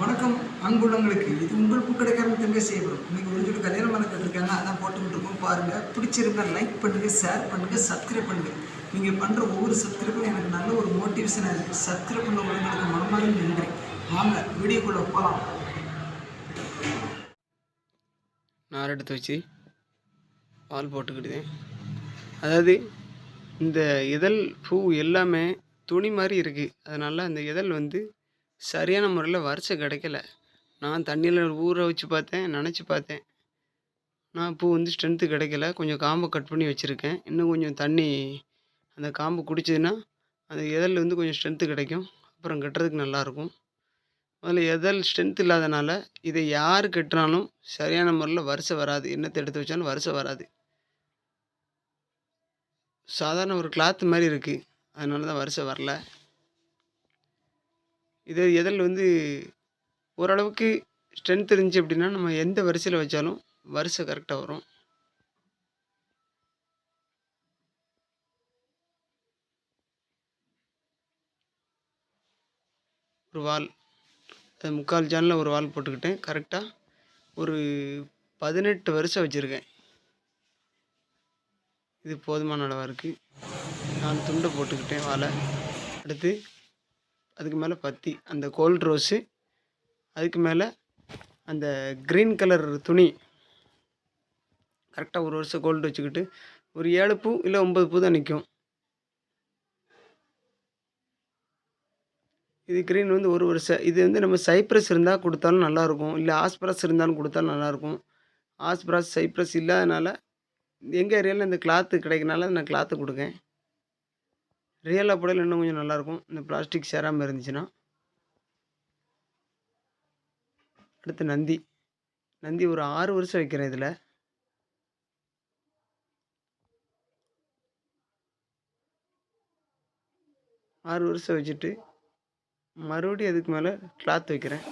வணக்கம் அன்புள்ளங்களுக்கு. இது உங்கள் பூக்கடைக்காரங்க தங்க செய்யப்படும் இன்னைக்கு ஒரு சொல்லி கல்யாணம் பண்ண அதான் போட்டுக்கிட்டு இருக்கோம் பாருங்கள் பிடிச்சிருந்தா லைக் பண்ணுங்கள் ஷேர் பண்ணுங்கள் சப்ஸ்கிரைப் பண்ணுங்கள் நீங்கள் பண்ணுற ஒவ்வொரு சப்ஸ்கிரைப்பும் எனக்கு நல்ல ஒரு மோட்டிவேஷனாக இருக்குது சப்ஸ்கிரைப் பண்ண உங்களுக்கு மனமாக நன்றி வாங்க வீடியோக்குள்ளே போகலாம் நார் எடுத்து வச்சு பால் போட்டுக்கிட்டேன். அதாவது இந்த இதழ் பூ எல்லாமே துணி மாதிரி இருக்குது அதனால் அந்த இதழ் வந்து சரியான முறையில் வரிசை கிடைக்கல. நான் தண்ணியில் ஊற வச்சு பார்த்தேன் நினச்சி பார்த்தேன். நான் பூ வந்து ஸ்ட்ரென்த்து கிடைக்கல. கொஞ்சம் காம்பை கட் பண்ணி வச்சுருக்கேன். இன்னும் கொஞ்சம் தண்ணி அந்த காம்பு குடிச்சதுன்னா அந்த இதழ் வந்து கொஞ்சம் ஸ்ட்ரென்த்து கிடைக்கும். அப்புறம் கட்டுறதுக்கு நல்லாயிருக்கும் முதல்ல எதல் ஸ்ட்ரென்த் இல்லாதனால இதை யார் கட்டினாலும் சரியான முறையில் வரிசை வராது. என்னத்தை எடுத்து வச்சாலும் வரிசை வராது. சாதாரண ஒரு கிளாத் மாதிரி இருக்குது அதனால தான் வரிசை வரல. இது எதில் வந்து ஓரளவுக்கு ஸ்ட்ரென்த் இருந்துச்சு அப்படின்னா நம்ம எந்த வரிசையில் வச்சாலும் வரிசை கரெக்டாக வரும். ஒரு வால். அது முக்கால் ஜானில் ஒரு வால் போட்டுக்கிட்டேன். கரெக்டாக ஒரு பதினெட்டு வருஷம் வச்சுருக்கேன். இது போதுமான அளவாக இருக்குது நான் துண்டை போட்டுக்கிட்டேன் வாழை அடுத்து அதுக்கு மேலே பத்தி அந்த கோல்ட் ரோஸு அதுக்கு மேலே அந்த க்ரீன் கலர் துணி. கரெக்டாக ஒரு வருஷம் கோல்டு வச்சுக்கிட்டு ஒரு ஏழு பூ இல்லை ஒம்பது பூ தான் நிற்கும் இது க்ரீன் வந்து ஒரு வருஷம் இது வந்து நம்ம சைப்ரஸ் இருந்தால் கொடுத்தாலும் நல்லாயிருக்கும் இல்லை ஆஸ்பிரஸ் இருந்தாலும் கொடுத்தாலும் நல்லாயிருக்கும் ஆஸ்பிரஸ் சைப்ரஸ் இல்லாதனால எங்கள் ஏரியாவில் இந்த கிளாத்து கிடைக்கனால நான் கிளாத்து கொடுக்கேன். ரியலாக புடையில் இன்னும் கொஞ்சம் நல்லாயிருக்கும் இந்த பிளாஸ்டிக் சேராமல் இருந்துச்சுன்னா. அடுத்து நந்தி. நந்தி ஒரு ஆறு வருஷம் வைக்கிறேன் இதில். ஆறு வருஷம் வச்சுட்டு மறுபடியும் அதுக்கு மேலே கிளாத் வைக்கிறேன்.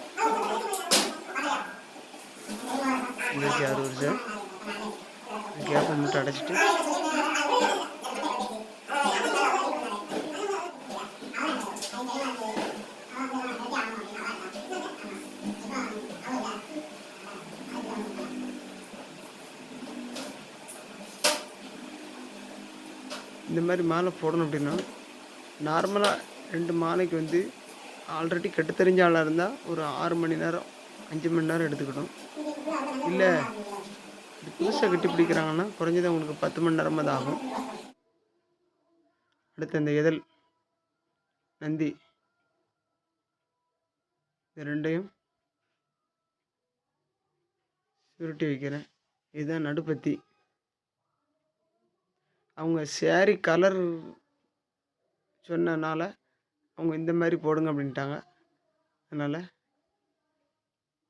ஆறு வருஷம். கேப்பை மட்டும் அடைச்சிட்டு. இந்த மாதிரி மாலை போடணும் அப்படின்னா நார்மலாக ரெண்டு மாலைக்கு வந்து ஆல்ரெடி கெட்டு தெரிஞ்ச ஆளாக இருந்தால் ஒரு ஆறு மணி நேரம் அஞ்சு மணி நேரம் எடுத்துக்கணும். இல்லை இது புதுசாக கட்டி பிடிக்கிறாங்கன்னா குறைஞ்சது உங்களுக்கு பத்து மணி நேரமாக தான் ஆகும். அடுத்து அந்த இதழ் நந்தி. இது ரெண்டையும் சுருட்டி வைக்கிறேன். இதுதான் நடுப்பத்தி. அவங்க சேரீ கலர் சொன்னனால அவங்க இந்த மாதிரி போடுங்க அப்படின்ட்டாங்க. அதனால்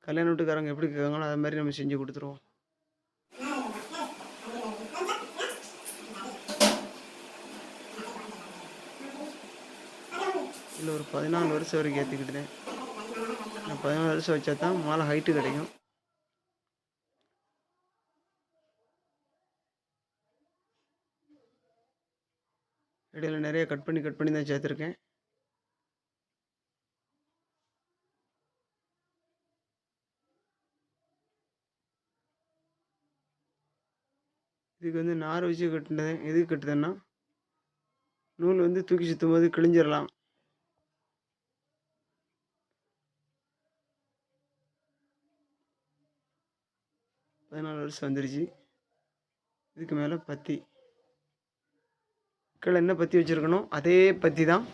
கல்யாண வீட்டுக்காரங்க எப்படி கேட்காங்களோ அதை மாதிரி நம்ம செஞ்சு கொடுத்துருவோம். இல்லை ஒரு பதினாலு வருஷம் வரைக்கும் ஏற்றிக்கிட்டேன் நான் பதினாலு வருஷம் வச்சா தான் மாலை ஹைட்டு கிடைக்கும். இடையில் நிறைய கட் பண்ணி கட் பண்ணி தான் சேர்த்துருக்கேன். இதுக்கு வந்து நார் வச்சு கட்டினது எதுக்கு கட்டுதுன்னா நூல் வந்து தூக்கி சுற்றும் போது கிழிஞ்சிடலாம் பதினாலு வருஷம் வந்துருச்சு. இதுக்கு மேலே பத்தி. கீழே என்ன பற்றி வச்சுருக்கணும் அதே பற்றி தான்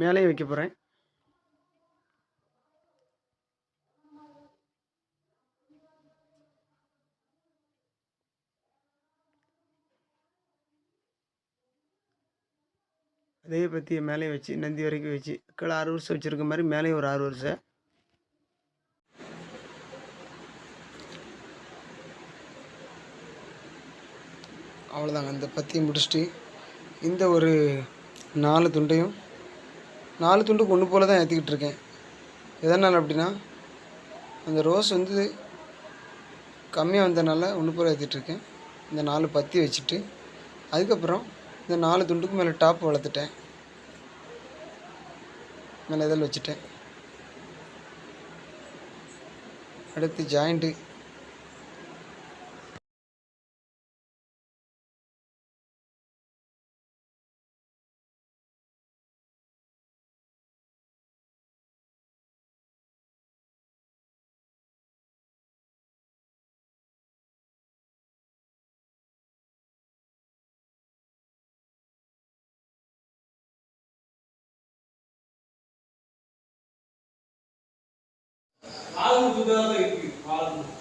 மேலேயும் வைக்க போகிறேன் அதே பற்றியை மேலேயும் வச்சு நந்தி வரைக்கும் வச்சு கீழே ஆறு வருஷம் வச்சுருக்க மாதிரி மேலே ஒரு ஆறு வருஷம். அவ்வளோதாங்க அந்த பற்றியும் முடிச்சுட்டு இந்த ஒரு நாலு துண்டையும் நாலு துண்டுக்கு ஒன்று போல் தான் ஏற்றிக்கிட்டு இருக்கேன். எதனால் அப்படின்னா அந்த ரோஸ் வந்து கம்மியாக வந்ததுனால ஒன்று போல் ஏற்றிட்டுருக்கேன் இந்த நாலு பற்றி வச்சுட்டு அதுக்கப்புறம் இந்த நாலு துண்டுக்கு மேலே டாப் வளர்த்துட்டேன். மேலே இதழ் வச்சுட்டேன். அடுத்து ஜாயிண்ட்டு. கால் முதுகாக இருக்கு கால் முது